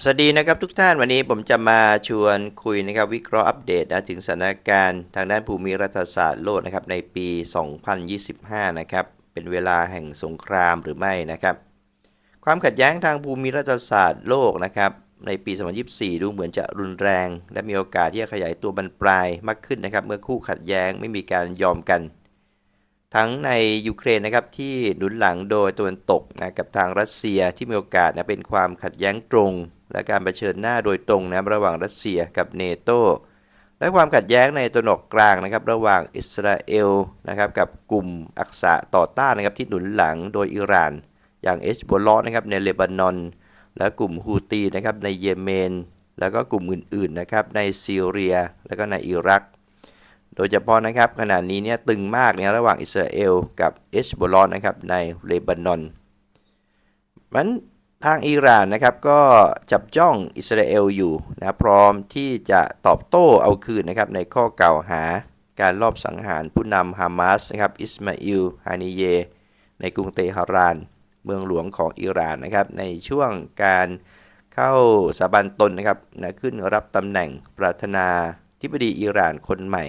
สวัสดีนะครับทุกท่านวันนี้ผมจะมาชวนคุยนะครับวิเคราะห์อัปเดตนะถึงสถานการณ์ทางด้านภูมิรัฐศาสตร์โลกนะครับในปี 2025 นะครับเป็นเวลาแห่งสงครามหรือไม่นะครับ ความขัดแย้งทางภูมิรัฐศาสตร์โลกนะครับในปี 2024 ดูเหมือนจะรุนแรง และมีโอกาสที่จะขยายตัวบรรปลายมากขึ้นนะครับเมื่อคู่ขัดแย้งไม่มีการยอมกัน ทั้งในยูเครนนะครับที่หนุนหลังโดยตะวันตกนะกับทางรัสเซียที่มีโอกาสนะเป็นความขัดแย้งตรง และการเผชิญหน้าโดยตรงนะระหว่างรัสเซียกับเนโตและความขัดแย้งในตะวันออกกลางนะครับระหว่างอิสราเอลนะครับกับกลุ่มอักษะต่อต้านนะครับที่หนุนหลังโดยอิหร่าน อย่างเอชโบลอนะครับในเลบานอน และกลุ่มฮูตีนะครับในเยเมน แล้วก็กลุ่มอื่นๆนะครับในซีเรีย แล้วก็ในอิรัก โดยเฉพาะนะครับขณะนี้เนี่ยตึงมากเนี่ยระหว่างอิสราเอลกับเอชบลอนนะครับในเลบานอนมัน ทางอิหร่านนะครับก็จับจ้องอิสราเอลอยู่นะพร้อมที่จะตอบโต้เอาคืนนะครับในข้อกล่าวหาการลอบสังหารผู้นำฮามาสนะครับอิสมาอิลฮานิเย ในกรุงเตหะราน เมืองหลวงของอิหร่านนะครับในช่วงการเข้าสาบันตนนะครับนะขึ้นรับตำแหน่งประธานาธิบดีอิหร่านคนใหม่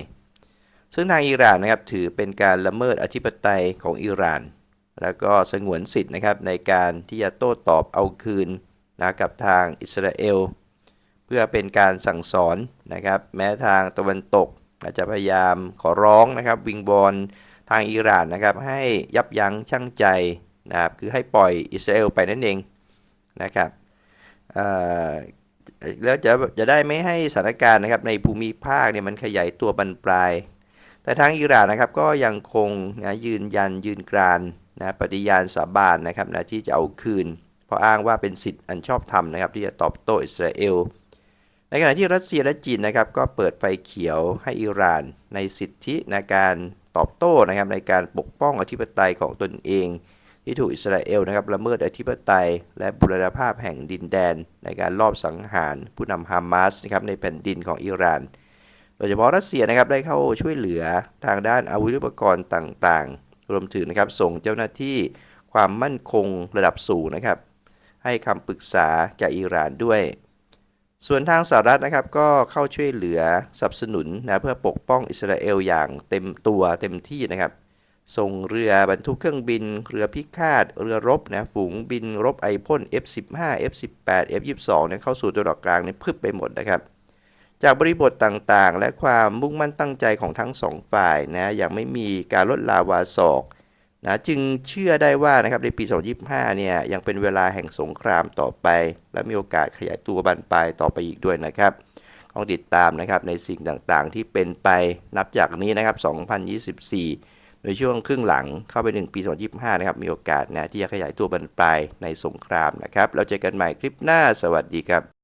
ซึ่งทางอิหร่านนะครับถือเป็นการละเมิดอธิปไตยของอิหร่าน แล้วก็สงวนสิทธิ์นะครับในการที่จะโต้ตอบเอาคืนนะกับทางอิสราเอล เพื่อเป็นการสั่งสอนนะครับ แม้ทางตะวันตกอาจจะพยายามขอร้องนะครับ วิงบอลทางอิหร่านนะครับให้ยับยั้งชั่งใจนะครับคือให้ปล่อยอิสราเอลไปนั่นเองนะครับแล้วจะจะได้ไม่ให้สถานการณ์นะครับในภูมิภาคเนี่ยมันขยายตัวบรรปลาย แต่ทางอิหร่านนะครับก็ยังคงนะยืนยันยืนกราน นะปฏิญาณสาบานนะครับนะที่จะเอาคืน เพราะอ้างว่าเป็นสิทธิ์อันชอบธรรมนะครับที่จะตอบโต้อิสราเอล ในขณะที่รัสเซียและจีนนะครับก็เปิดไฟเขียวให้อิหร่าน ในสิทธิในการตอบโต้นะครับในการปกป้องอธิปไตยของตนเอง ที่ถูกอิสราเอลนะครับละเมิดอธิปไตย และบุรณภาพแห่งดินแดน ในการลอบสังหารผู้นำฮามาสนะครับในแผ่นดินของอิหร่านโดยเฉพาะรัสเซียนะครับได้เข้าช่วยเหลือทางด้านอาวุธยุปกรณ์ต่าง รวมถึงนะครับส่งเจ้าหน้าที่ความมั่นคงระดับสูงนะครับ ให้คำปรึกษาแก่อิหร่านด้วย ส่วนทางสหรัฐนะครับก็เข้าช่วยเหลือสนับสนุนนะเพื่อปกป้องอิสราเอลอย่างเต็มตัวเต็มที่นะครับ ส่งเรือบรรทุกเครื่องบิน เรือพิฆาต เรือรบนะฝูงบินรบไอพ่น F15 F18 F22 เนี่ยเข้าสู่ตัวดอกกลางเนี่ยพึบไปหมดนะครับ จากบริบทต่างๆ และความมุ่งมั่นตั้งใจของทั้งสองฝ่ายนะยังไม่มีการลดลาวาศอกนะจึงเชื่อได้ว่านะครับในปี 2025 เนี่ยยังเป็นเวลาแห่งสงครามต่อไป และมีโอกาสขยายตัวบานปลายต่อไปอีกด้วยนะครับต้องติดตามนะครับในสิ่งต่างๆ ที่เป็นไปนับจากนี้นะครับ 2024 ในช่วงครึ่งหลังเข้าไป 1 ปี 2025 นะครับ มีโอกาสนะที่จะขยายตัวบานปลายในสงครามนะครับ เราเจอกันใหม่คลิปหน้าสวัสดีครับ